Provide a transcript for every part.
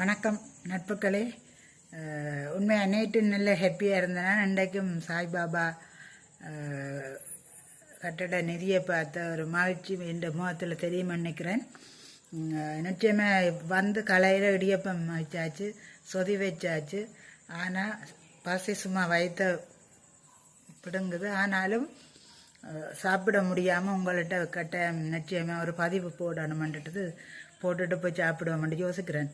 வணக்கம் நட்புகளே உண்மையாக நேற்று நல்ல ஹாப்பியாக இருந்தேன்னா இன்றைக்கும் சாய்பாபா கட்டட நிதியை பார்த்த ஒரு மகிழ்ச்சி என்ற முகத்தில் தெரியும் நினைக்கிறேன். நிச்சயமாக வந்து கலையில் இடியப்பம் வச்சாச்சு சொதி வச்சாச்சு. ஆனால் பசி சும்மா வயத்த பிடுங்குது. ஆனாலும் சாப்பிட முடியாமல் உங்கள்கிட்ட கட்டாயம் நிச்சயமாக ஒரு பதிவு போடணுமென்றது போட்டுட்டு போய் சாப்பிடுவோம்னு யோசிக்கிறேன்.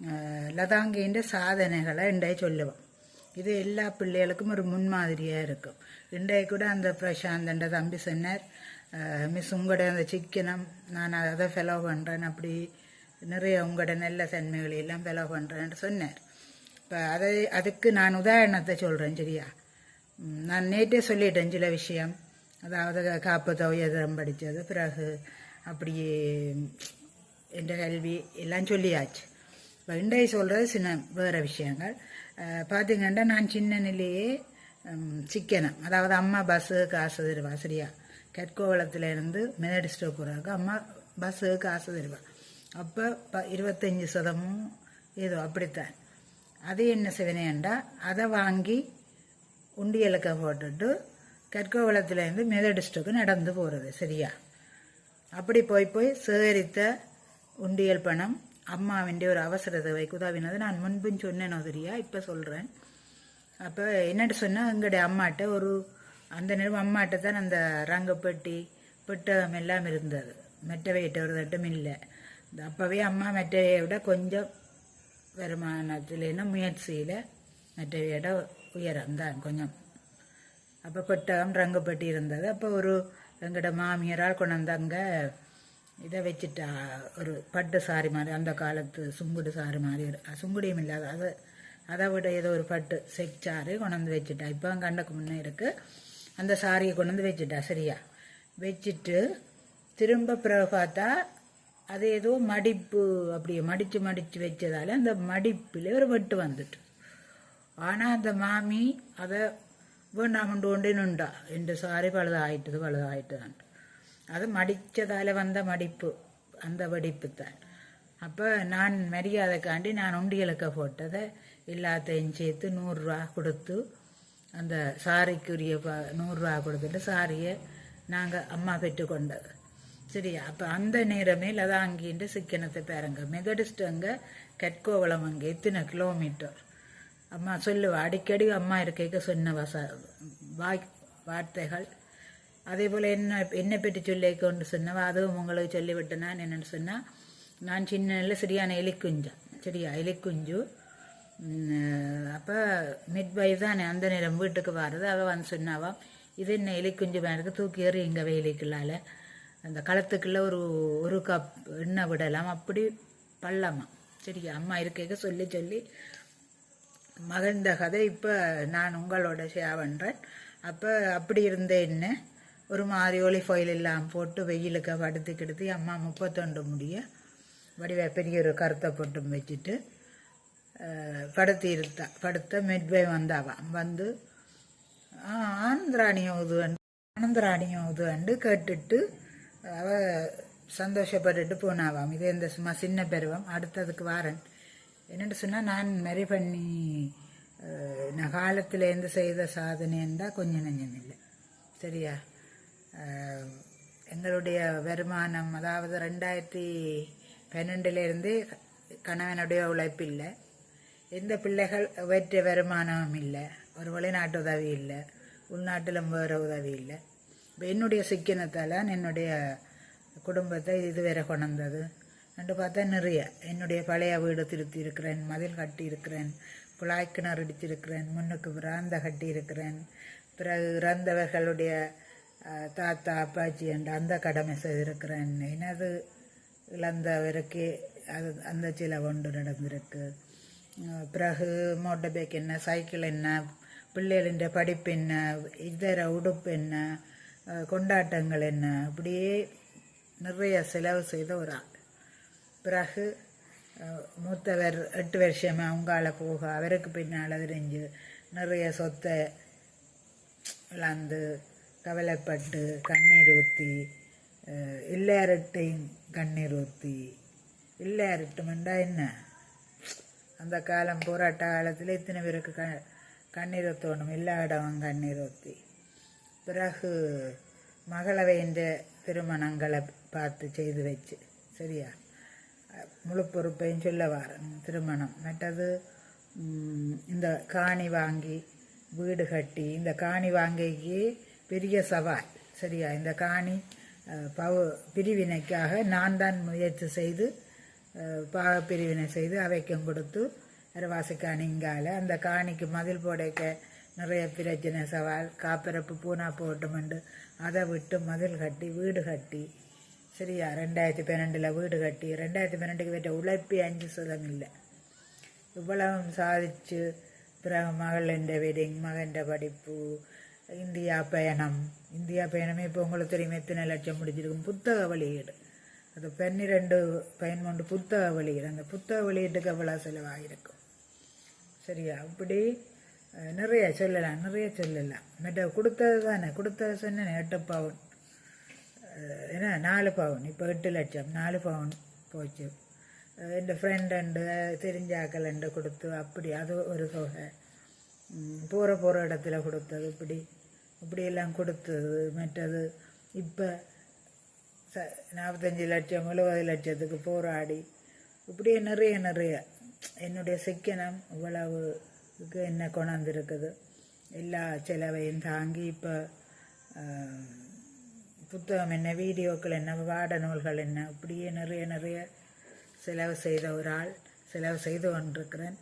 அஹ், லதாங்கின்ற சாதனைகளை இன்றைய சொல்லுவோம். இது எல்லா பிள்ளைகளுக்கும் ஒரு முன்மாதிரியாக இருக்கும். இன்றைய கூட அந்த பிரசாந்த் தம்பி சொன்னார் மிஸ் உங்களோட அந்த சிக்கனம் நான் அதை ஃபெலோ பண்ணுறேன் அப்படி நிறைய உங்களோட நல்ல தன்மைகளையெல்லாம் எல்லாம் ஃபாலோ பண்ணுறேன்னு சொன்னார். இப்போ அதை அதுக்கு நான் உதாரணத்தை சொல்கிறேன் சரியா? நான் நேற்றே சொல்லிட்டேன் சில விஷயம். அதாவது காப்பு உயர்தரம் படித்தது பிறகு அப்படியே என்ற கல்வி எல்லாம் சொல்லியாச்சு. இன்றைய சொல்கிறது சின்ன வேறு விஷயங்கள். பார்த்திங்கன்னா பார்த்தீங்கன்னா நான் சின்ன நிலையே சிக்கனம். அதாவது அம்மா பஸ்ஸு காசு தருவா சரியா? கற்கோவளத்துலேருந்து மெதடிஸ்டோ போகிறதுக்கு அம்மா பஸ்ஸு காசு தருவா. அப்போ ப இருபத்தஞ்சி சதமும் ஏதோ அப்படித்தான். அது என்ன செய்வேனேண்டா அதை வாங்கி உண்டியலுக்க போட்டுட்டு கற்கோவளத்துலேருந்து மெதடிஸ்டுக்கு நடந்து போகிறது சரியா? அப்படி போய் போய் சேகரித்த உண்டியல் பணம் அம்மாவிൻ്റെ ஒரு அவசர தேவை உதவினது நான் முன்பும் சொன்னேனோ சரியா இப்போ சொல்கிறேன் அப்போ என்னட்டு சொன்னால் எங்களுடைய அம்மாட்ட ஒரு அந்த நேரம் அம்மாட்ட தான் அந்த ரங்கப்பட்டி பெட்டகம் எல்லாம் இருந்தது. மெட்டவையிட்ட ஒரு தட்டும் இல்லை. இந்த அப்போவே அம்மா மெட்டவையை விட கொஞ்சம் வருமானத்துலேன்னா முயற்சியில் மெட்டவையோட உயரம் தான் கொஞ்சம். அப்போ பெட்டகம் ரங்கப்பட்டி இருந்தது. அப்போ ஒரு எங்களோட மாமியாரால் கொண்டு வந்தாங்க இதை வச்சுட்டா ஒரு பட்டு சாரி மாதிரி அந்த காலத்து சுங்குடு சாரி மாதிரி சுங்குடியும் இல்லாத அதை அதை விட ஏதோ ஒரு பட்டு செக் சாரி கொண்டாந்து வச்சுட்டா. இப்போ கண்டக்கு முன்னே இருக்கு. அந்த சாரியை கொண்டாந்து வச்சுட்டா சரியா? வச்சுட்டு திரும்ப பிறகு பார்த்தா அது ஏதோ மடிப்பு அப்படியே மடித்து மடித்து வச்சதால் அந்த மடிப்பில் ஒரு வெட்டு வந்துட்டு. ஆனால் அந்த மாமி அதை வேண்டாம் கொண்டு கொண்டு நின்றா. என் சாரி பழுதாயிட்டது பழுதாயிட்டதான்ட்டு. அது மடித்ததால் வந்த மடிப்பு அந்த வெடிப்பு தான் அப்போ நான் மரியாதைக்காண்டி நான் உண்டியலுக்க போட்டதை எல்லாத்தையும் சேர்த்து நூறுரூவா கொடுத்து அந்த சாரிக்குரிய ப நூறுரூவா கொடுத்துட்டு சாரியை நாங்கள் அம்மா பெற்றுக்கொண்டது சரி அப்போ அந்த நேரமே லதா அங்கேன்ட்டு சிக்கனத்தை பாருங்க. மெதடிஸ்ட் அங்கே கட்கோவளம் அங்கே எத்தனை கிலோமீட்டர்? அம்மா சொல்லுவா. அடிக்கடி அம்மா இருக்கைக்கு சொன்ன வச வாய் வார்த்தைகள் அதே போல் என்ன என்னை பற்றி சொல்லிக்கொண்டு சொன்னவா அதுவும் உங்களுக்கு சொல்லிவிட்டேன் நான் என்னென்னு சொன்னால் நான் சின்ன சரியான எலிக்குஞ்சா சரியா எலிக்குஞ்சு. அப்போ மிட் வைஃப் தான் அந்த நேரம் வீட்டுக்கு வர்றது. அவள் வந்து சொன்னாவாம் இது என்ன எலிக்குஞ்சு பேருக்கு தூக்கி எறி இங்கே வெயிலுக்குள்ளால அந்த களத்துக்குள்ளே ஒரு ஒரு கப் எண்ணெய் விடலாம். அப்படி பள்ளமா சரியா அம்மா இருக்கேக்க சொல்லி சொல்லி மகிழ்ந்த கதை. இப்போ நான் உங்களோட ஷேர் பண்ணுறேன் அப்போ அப்படி இருந்த என்ன ஒரு மாதிரி ஒலி ஃபோயில் எல்லாம் போட்டு வெயிலுக்கு படுத்து கிடுத்து அம்மா முப்பத்தொண்டு முடிய வடிவ பெரிய ஒரு கருத்தை போட்டும் வச்சுட்டு அஹ், படுத்து இருத்தா படுத்த மெட்பை வந்தாவாம் வந்து "ஆ, ஆனந்தராணியம் உதுவன் ஆனந்தராணியம் உதுவண்டு கேட்டுட்டு அவ சந்தோஷப்பட்டுட்டு போனாவாம் இது இந்த சும்மா சின்ன பருவம் அடுத்ததுக்கு வாரன். என்னென்னு சொன்னால் நான் மேரி பண்ணி நான் காலத்துலேருந்து செய்த சாதனைன்னா கொஞ்சம் நெஞ்சம் இல்லை. சரியா? எங்களுடைய வருமானம் அதாவது ரெண்டாயிரத்தி பன்னெண்டுலேருந்து கணவனுடைய உழைப்பு இல்லை. எந்த பிள்ளைகள் வெற்ற வருமானமும் இல்லை. ஒரு வெளிநாட்டு உதவி இல்லை. உள்நாட்டிலும் வேறு உதவி இல்லை. இப்போ என்னுடைய சிக்கனத்தால் என்னுடைய குடும்பத்தை இதுவரை கொண்டது ரெண்டு பார்த்தா நிறைய. என்னுடைய பழைய வீடு திருத்தி இருக்கிறேன் மதில் கட்டி இருக்கிறேன் குழாய் கிணறு அடித்திருக்கிறேன் முன்னுக்கு பிராந்த கட்டி இருக்கிறேன் பிறகு இறந்தவர்களுடைய தாத்தா அப்பாச்சி என்ற அந்த கடமை செய்திருக்கிறேன் எனது இழந்தவருக்கு அது அந்த சில ஒன்று நடந்திருக்கு. பிறகு மோட்டர் பைக் என்ன சைக்கிள் என்ன பிள்ளைகளின் படிப்பு என்ன இதர உடுப்பு என்ன கொண்டாட்டங்கள் என்ன அப்படியே நிறைய செலவு செய்த ஒரு ஆள். பிறகு மூத்தவர் எட்டு வருஷமா அவங்கால போக அவருக்கு பின்னால் தெரிஞ்சு நிறைய சொத்தை இழந்து கவலைப்பட்டு கண்ணீர் ஊற்றி இல்லையாரட்டையும் கண்ணீர் ஊற்றி எல்லார்ட்டுமெண்டா என்ன? அந்த காலம் போராட்ட காலத்தில் இத்தனை பேருக்கு க கண்ணீர் ஊற்றணும் எல்லா கண்ணீர் ஊற்றி பிறகு மகளவையின் திருமணங்களை பார்த்து செய்து வச்சு சரியா? முழு பொறுப்பையும் சொல்ல வாரேன் திருமணம். மற்றது இந்த காணி வாங்கி வீடு கட்டி இந்த காணி வாங்கிக்கு பெரிய சவால். சரியா? இந்த காணி அஹ், பவ பிரிவினைக்காக நான் தான் முயற்சி செய்து அஹ், பாக பிரிவினை செய்து அவைக்கும் கொடுத்து அரவாசி காணிங்கால அந்த காணிக்கு மதில் போடைக்க நிறைய பிரச்சனை சவால். காப்பிறப்பு பூனா போட்டுமெண்டு அதை விட்டு மதில் கட்டி வீடு கட்டி. சரியா? ரெண்டாயிரத்தி பன்னெண்டில் வீடு கட்டி. ரெண்டாயிரத்தி பன்னெண்டுக்கு பெற்ற உழைப்பி அஞ்சு சதம் இல்லை. இவ்வளவும் சாதிச்சு பிறகு மகள் என்ற வெட்டிங் மகன்ற படிப்பு இந்தியா பயணம். இந்தியா பயணமே இப்போ உங்களுக்கு தெரியும் எத்தனை லட்சம் முடிச்சிருக்கும் புத்தக வெளியீடு. அது பன்னிரெண்டு பயன்மொண்டு புத்தக வெளியீடு. அந்த புத்தக வெளியீட்டுக்கு எவ்வளோ செலவாகிருக்கும் சரியா? அப்படி நிறைய சொல்லலாம் நிறைய சொல்லலாம். மற்ற கொடுத்தது தானே? கொடுத்தது சொன்னேன் எட்டு பவுன். ஏன்னா நாலு பவுன். இப்போ எட்டு லட்சம். நாலு பவுன் போச்சு. அஹ், என் ஃப்ரெண்ட் உண்டு தெரிஞ்சாக்கள் உண்டு கொடுத்து அப்படி. அது ஒரு தொகை. போகிற போகிற இடத்துல கொடுத்தது இப்படி. இப்படியெல்லாம் கொடுத்தது மற்றது இப்போ ச நாற்பத்தஞ்சு லட்சம் எழுபது லட்சத்துக்கு போராடி இப்படியே நிறைய நிறைய. என்னுடைய சிக்கனம் இவ்வளவுக்கு என்ன கொண்டாந்துருக்குது எல்லா செலவையும் தாங்கி இப்போ புத்தகம் என்ன வீடியோக்கள் என்ன வாட நூல்கள் என்ன இப்படியே நிறைய நிறைய செலவு செய்த ஒரு ஆள் செலவு செய்து கொண்டிருக்கிறேன்.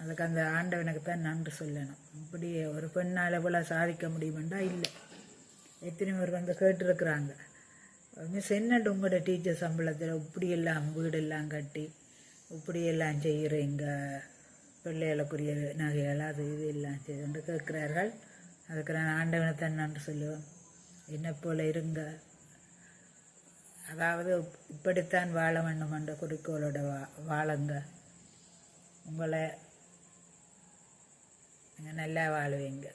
அதுக்கு அந்த ஆண்டவனுக்கு தான் நன்றி சொல்லணும். இப்படி ஒரு பெண்ணால் இவ்வளோ சாதிக்க முடியுமெண்டா இல்லை. எத்தனை பேர் வந்து கேட்டிருக்கிறாங்க. மிஸ் என்னட்டு உங்களோட டீச்சர் சம்பளத்தில் இப்படியெல்லாம் வீடெல்லாம் கட்டி இப்படியெல்லாம் செய்கிறீங்க பிள்ளைகளுக்குரிய நகைகள் அது இது எல்லாம் செய்து கேட்குறார்கள். அதுக்கு நான் ஆண்டவனை தான் நன்றி சொல்லுவேன். என்னை போல் இருங்க. அதாவது இப்படித்தான் வாழ வேண்டும் என்ற குறிக்கோளோட வா வாழுங்க. உங்களை நீங்கள் நல்லா வாழுவீங்க